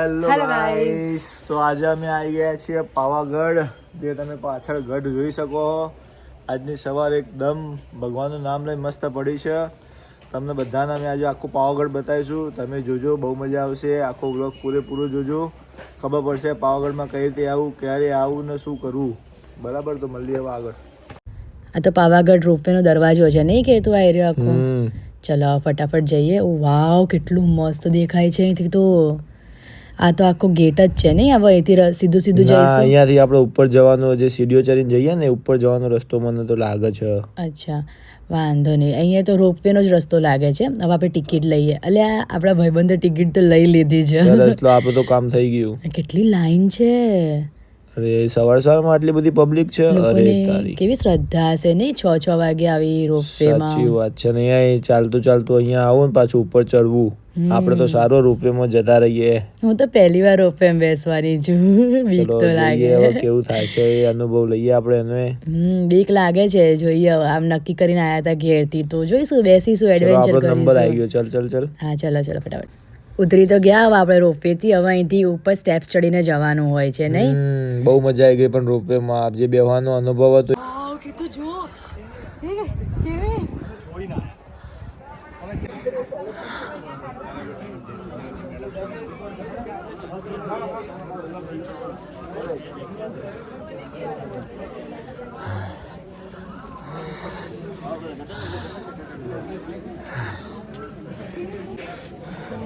Hello guys તો આજે અમે આવી ગયા છીએ પાવાગઢ જે તમે પાછળ ગઢ જોઈ શકો આજની સવાર એકદમ ભગવાનનું નામ લઈ મસ્ત પડી છે. તમને બધાને અમે આજે આખું પાવાગઢ બતાવીશું. તમે જોજો બહુ મજા આવશે. આખો બ્લોગ પૂરેપૂરો જોજો. ખબર પડશે પાવાગઢમાં કઈ રીતે આવું ક્યારે આવું ને શું કરવું. બરાબર? તો મળીએ હવે આગળ. આ તો પાવાગઢ રોપવેનો દરવાજો છે નહીં કહેતું આ એરિયો આખો? ચલો ફટાફટ જઈએ. વાવ કેટલું મસ્ત દેખાય છે અહીંથી તો. આ તો આખો ગેટ જ છે નહીં? હવે અહીંથી સીધું સીધું જઈશું? અહીંયાથી આપણે ઉપર જવાનો જે સીડીઓ ચડીને જઈએ ને ઉપર જવાનો રસ્તો મને તો લાગે છે. અચ્છા વાંધો નહીં. અહીંયા તો રોપવેનો જ રસ્તો લાગે છે. હવે આપણે ટિકિટ લઈએ. એટલે આપણા ભાઈબંધે ટિકિટ તો લઈ લીધી છે. રસ્તો આપણું તો કામ થઈ ગયું. કેટલી લાઈન છે? અરે સવાર સવારમાં આટલી બધી પબ્લિક છે? અરે તારી. કેવી શ્રદ્ધા હશે નહીં? છ છ વાગે આવી સાચી વાત છે ને અહીંયા ચાલતું ચાલતું અહીંયા આવું ને પાછું ઉપર ચડવું. આપણે તો સારો રોપવેમાં જતા રહીએ. હું તો પહેલી વાર રોપવેમાં બેસવાની છું. બીક તો લાગે. હવે કેવું થાય છે એ અનુભવ લઈએ આપણે એનો. હમ બીક લાગે છે જોઈએ હવે. આમ નક્કી કરીને આયા હતા ઘેરથી તો. જોઈશું બેસીશું ચલો એડવેન્ચર કરીશું નંબર આવી ગયો. ચલ ચલ ચલ. હા ચલો ચલો ફટાફટ. ઉતરી તો ગયા હવે આપણે રોપવેથી હવે અહીંથી ઉપર સ્ટેપ્સ ચડીને જવાનું હોય છે નહીં? બહુ મજા આવી ગઈ પણ રોપવેમાં જે બેહવાનો અનુભવ હતો. તો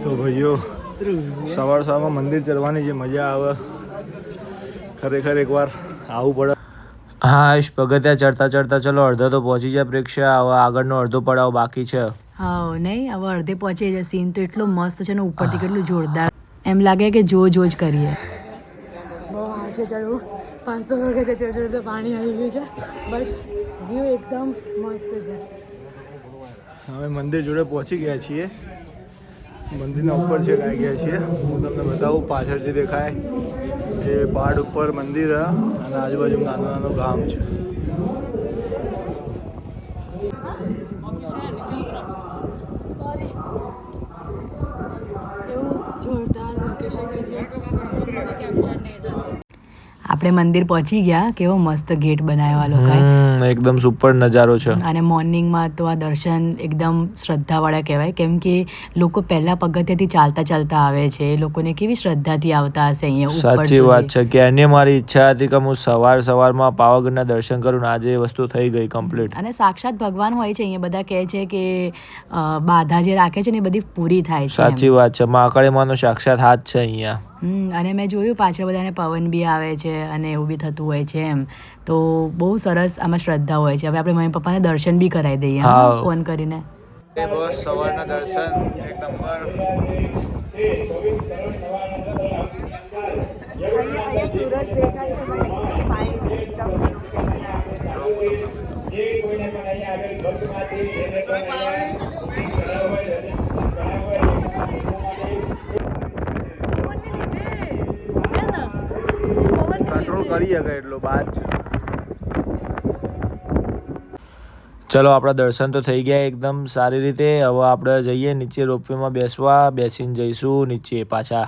ભાઈઓ સવાર સવારમાં મંદિર ચડવાની જે મજા આવે ખરેખર એકવાર આવવું પડે. હા પગથિયા ચડતા ચડતા ચલો અડધો તો પહોંચી જાય પ્રેક્ષા હવે આગળનો અડધો પડાવ બાકી છે. હા નહીં હવે અડધે પહોંચી જાય સીન તો એટલો મસ્ત છે ને ઉપરથી કેટલું જોરદાર. એમ લાગે કે જો જો જ કરીએ. બહુ આજે ચડવું પાંચસો વખતે ચડ તો પાણી આવી ગયું છે. બટ વ્યૂ એકદમ મસ્ત છે. હવે મંદિર જોડે પહોંચી ગયા છીએ. મંદિરના ઉપર છે આવી ગયા છીએ હું તમને બતાવું, પાછળ જે દેખાય એ પહાડ ઉપર મંદિર છે અને આજુબાજુ નાનું નાનું ગામ છે. આપણે મંદિર પહોંચી ગયા કેવો મસ્ત ગેટ બનાવ્યો આ લોકોએ. એકદમ સુપર નજારો છે. અને મોર્નિંગમાં તો આ દર્શન એકદમ શ્રદ્ધાવાળા કહેવાય કેમ કે લોકો પહેલા પગથિયાથી ચાલતા ચાલતા આવે છે એ લોકોને કેવી શ્રદ્ધાથી આવતા હશે અહીંયા સાચી વાત છે કે એને મારી ઈચ્છા હતી કે હું સવાર સવારમાં પાવાગઢના દર્શન કરું આજે એ વસ્તુ થઈ ગઈ કમ્પ્લીટ અને સાક્ષાત ભગવાન હોય છે અહીંયા બધા કહે છે કે બાધા જે રાખે છે ને એ બધી પૂરી થાય છે સાચી વાત છે મહાકાળીમાનો સાક્ષાત હાથ છે અહીંયા. અને મેં જોયું પાછળ બધાને પવન બી આવે છે અને એવું બી થતું હોય છે એમ. તો બહુ સરસ આમાં શ્રદ્ધા હોય છે. હવે આપણે મમ્મી પપ્પાને દર્શન બી કરાવી દઈએ. ફોન કરીને. સવારના દર્શન એક નંબર. કરી શકે એટલો બાદ છે? ચલો આપણા દર્શન તો થઈ ગયા એકદમ સારી રીતે. હવે આપણે જઈએ નીચે રોપવેમાં બેસવા. બેસીને જઈશું નીચે પાછા.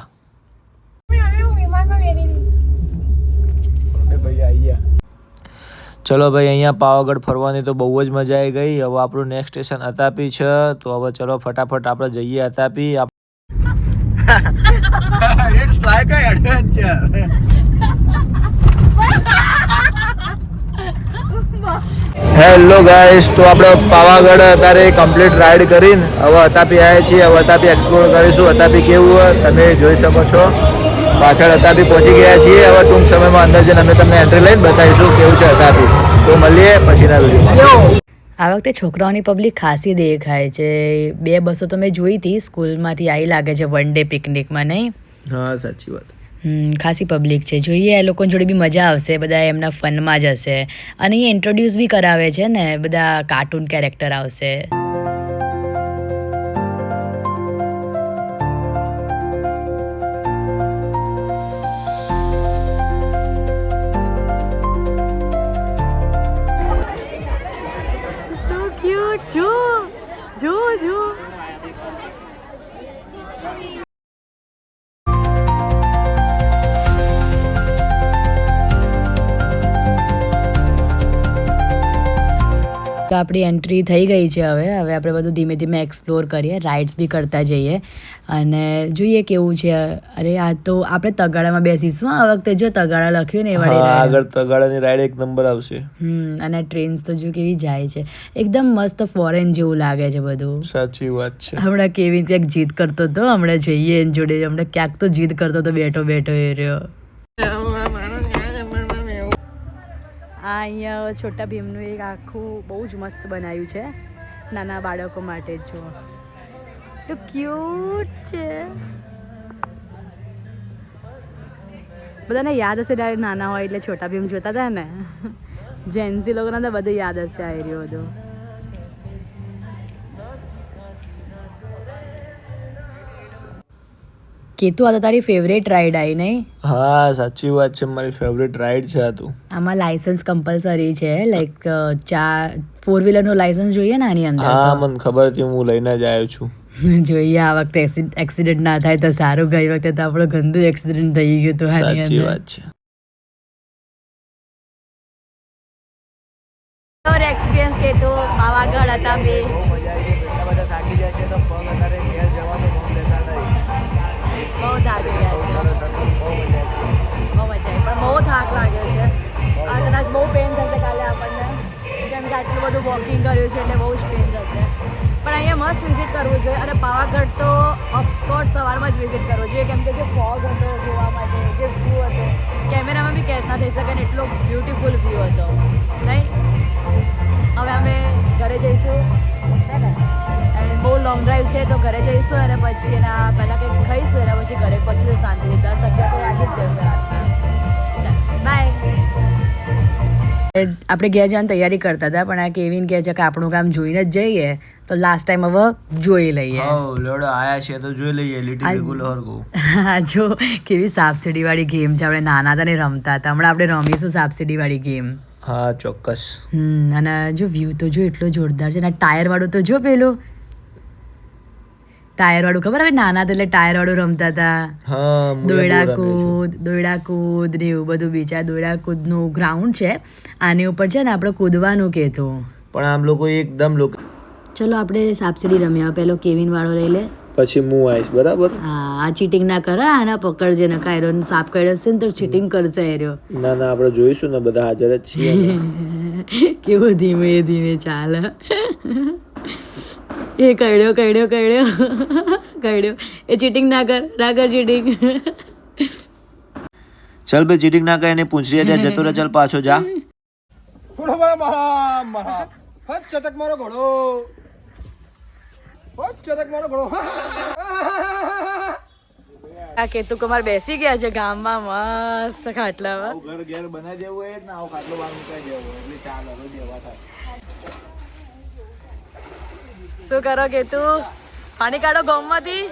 ચલો ભાઈ અહીંયા પાવાગઢ ફરવાની તો બહુ જ મજા આવી ગઈ. હવે આપણું નેક્સ્ટ સ્ટેશન અતાપી છે. તો હવે ચલો ફટાફટ આપણે જઈએ Atapi. It's like adventure hello guys તો આપણે પાવાગઢ અત્યારે કમ્પ્લીટ રાઈડ કરીને હવે અતાપી આવ્યા છીએ. હવે અતાપી એક્સપ્લોર કરીશું. અતાપી કેવું હોય તમે જોઈ શકો છો. પાછળ અતાપી પહોંચી ગયા છીએ. હવે ટૂંક સમયમાં અંદર જઈને અમે તમને એન્ટ્રી લઈને બતાવીશું કેવું છે અતાપી. તો મળીએ પછીના વિડીયોમાં આ વખતે છોકરાઓની પબ્લિક ખાસી દેખાય છે. બે બસો તો મેં જોઈ હતી. સ્કૂલમાંથી આવી લાગે છે વન ડે પિકનિકમાં નહીં? હા સાચી વાત. ખાસી પબ્લિક છે. જોઈએ એ લોકોની જોડે બી મજા આવશે, બધા એમના ફનમાં જ હશે. અને એ ઇન્ટ્રોડ્યુસ બી કરાવે છે ને, બધા કાર્ટૂન કેરેક્ટર આવશે. તો આપણી એન્ટ્રી થઈ ગઈ છે હવે. હવે આપણે બધું ધીમે ધીમે એક્સપ્લોર કરીએ. રાઇડ્સ બી કરતા જઈએ. અને જોઈએ કેવું છે. અરે આ તો આપણે તગાડામાં બેસીશું. આ વખતે જો તગાડા લખ્યું ને એ વાળી. આગળ તગાડાની રાઇડ એક નંબર આવશે. હમ અને ટ્રેન્સ તો જો કેવી જાય છે. એકદમ મસ્ત ફોરેન જેવું લાગે છે બધું. સાચી વાત છે. હમણાં કેવી ક્યાંક જીદ કરતો હતો હમણાં જઈએ એની જોડે. હમણાં ક્યાંક તો જીદ કરતો હતો બેઠો બેઠો એ રહ્યો. આ અહીંયા છોટા ભીમનું એક આખું બહુ જ મસ્ત બનાવ્યું છે. નાના બાળકો માટે જ તો ક્યુટ છે. બધાને યાદ હશે ડાયરેક્ટ નાના હોય એટલે છોટા ભીમ જોતા હતા ને? જેન્સી લોકોને તો બધું યાદ હશે આ એરિયો બધું કેતુ આ તો તારી ફેવરેટ રાઈડ આવી નહીં? હા સાચી વાત છે મારી ફેવરેટ રાઈડ છે આ તો. આમાં લાયસન્સ કમ્પલસરી છે લાઈક ચા ફોર વ્હીલરનું લાયસન્સ જોઈએ ને આની અંદર હા મને ખબર હતી હું લઈને જ આવ્યો છું. જોઈએ આ વખતે એક્સિડન્ટ ના થાય તો સારું ગઈ વખતે તો આપણો ગંદુ એક્સિડન્ટ થઈ ગયું હતું સાચી વાત છે. એક્સપિરિયન્સ કે તો પાવાગઢ હતા બે. બહુ થાકી ગયા છે. બહુ મજા આવી. આવી પણ બહુ થાક લાગ્યો છે. કદાચ બહુ પેન થશે કાલે આપણને. કેમ કે આટલું બધું વોકિંગ કર્યું છે એટલે બહુ જ પેન થશે. પણ અહીંયા મસ્ત વિઝિટ કરવું જોઈએ. અને પાવાગઢ તો ઓફકોર્સ સવારમાં જ વિઝિટ કરવું જોઈએ. કેમ કે જે ફોગ હતો જોવા માટે, જે વ્યૂ હતો કેમેરામાં બી કેદ ના થઈ શકે ને એટલો બ્યુટિફુલ વ્યૂ હતો. નહીં? હવે અમે ઘરે જઈશું. લોંગ ડ્રાઈવ છે તો ઘરે જઈશું અને પછી એના પહેલાં કંઈક ખાઈશું એના પછી ઘરે પછી તો શાંતિથી દસ અગિયાર તો જ બાય આપણે. ઘેર જવાની તૈયારી કરતા હતા પણ આ કેવિન કહે છે કે આપણું કામ જોઈને જ જઈએ તો લાસ્ટ ટાઈમ હવે જોઈ લઈએ. લોડો આયા છે તો જોઈ લઈએ લિટિલ ગુલહર ગો હા જો કેવી સાપસીડી વાળી ગેમ છે આપણે નાના હતા ને રમતા હતા હમણાં આપણે રમીશું સાપસીડી વાળી ગેમ હા ચોક્કસ. હમ અને જો વ્યૂ તો જો એટલો જોરદાર છે અને ટાયર વાળું તો જો પેલું. ટાયર વાળું ખબર હવે નાના હતા એટલે ટાયર વાળું રમતા હતા દોયડા કૂદ દોયડા કૂદ ને એવું બધું બીજા દોયડા કૂદનું ગ્રાઉન્ડ છે આની ઉપર છે ને આપણે કૂદવાનું કહેતું પણ આમ લોકો એકદમ લોકો ચલો આપણે સાપસીડી રમ્યા પેલો કેવિન વાળો લઈ લે પછી હું આવીશ બરાબર હા આ ચીટિંગ ના કરે આના પકડજે ને કાયરો સાપ કર્યો છે ને તો ચીટિંગ કરશે એ રહ્યો ના ના આપણે જોઈશું ને બધા હાજર જ છીએ ને. કેવો ધીમે ધીમે ચાલે એ કડ્યો કડ્યો કડ્યો કડ્યો એ ચીટિંગ ના કર ના કર ચીટિંગ ચાલ ભાઈ ચીટિંગ ના કરીને પૂંછરી ત્યાં જતો રહે ચાલ પાછો જા. ઘોડો મારા મારા મારા. હટ ચતક મારો ઘોડો. હટ ચતક મારો ઘોડો. આ કેતુ કુમાર બેસી ગયા છે ગામમાં મસ્ત ખાટલામાં. ઘર ઘેર બનાવી દેવું હોય ને આવું ખાટલો બાર મુકાઈ દેવો એટલે ચાલ હવે દેવા થાય. શું કરો કેતુ? પાણી કાઢો ગોમમાંથી.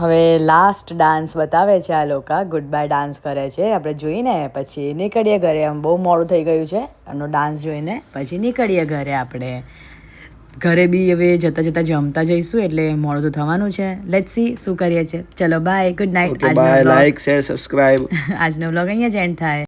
હવે લાસ્ટ ડાન્સ બતાવે છે આ લોકો. ગુડ બાય ડાન્સ કરે છે. આપણે જોઈને પછી નીકળીએ ઘરે. આમ બહુ મોડું થઈ ગયું છે. એમનો ડાન્સ જોઈને પછી નીકળીએ ઘરે આપણે. ઘરે બી હવે જતા જતા જમતા જઈશું એટલે મોડું તો થવાનું છે. લેટ્સ સી શું કરીએ છે. ચલો બાય ગુડ નાઇટ આજનો બાય લાઈક શેર સબસ્ક્રાઇબ આજનો બ્લોગ અહીંયા જ એન્ડ થાય.